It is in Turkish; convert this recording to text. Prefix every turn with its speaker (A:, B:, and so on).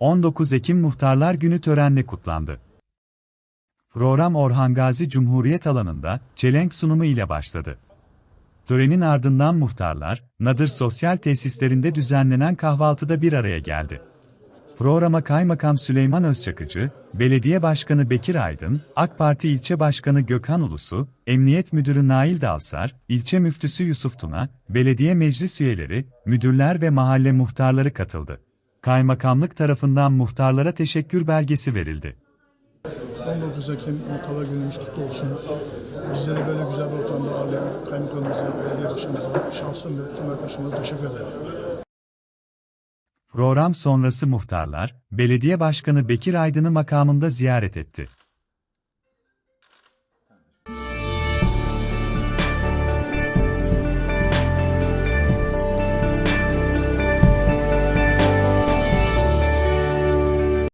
A: 19 Ekim Muhtarlar Günü törenle kutlandı. Program Orhan Gazi Cumhuriyet alanında çelenk sunumu ile başladı. Törenin ardından muhtarlar, Nadır Sosyal Tesislerinde düzenlenen kahvaltıda bir araya geldi. Programa Kaymakam Süleyman Özçakıcı, Belediye Başkanı Bekir Aydın, AK Parti İlçe Başkanı Gökhan Ulusu, Emniyet Müdürü Nail Dalsar, İlçe Müftüsü Yusuf Tuna, belediye meclis üyeleri, müdürler ve mahalle muhtarları katıldı. Kaymakamlık tarafından muhtarlara teşekkür belgesi verildi.
B: 19 Ekim Muhtarlar Günümüz kutlu olsun. Bizleri böyle güzel bir ortamda ağırlayan kaymakamımıza, belediye başkanımıza, şahsım ve tüm arkadaşlarımıza teşekkür ederim.
A: Program sonrası muhtarlar, Belediye Başkanı Bekir Aydın'ı makamında ziyaret etti.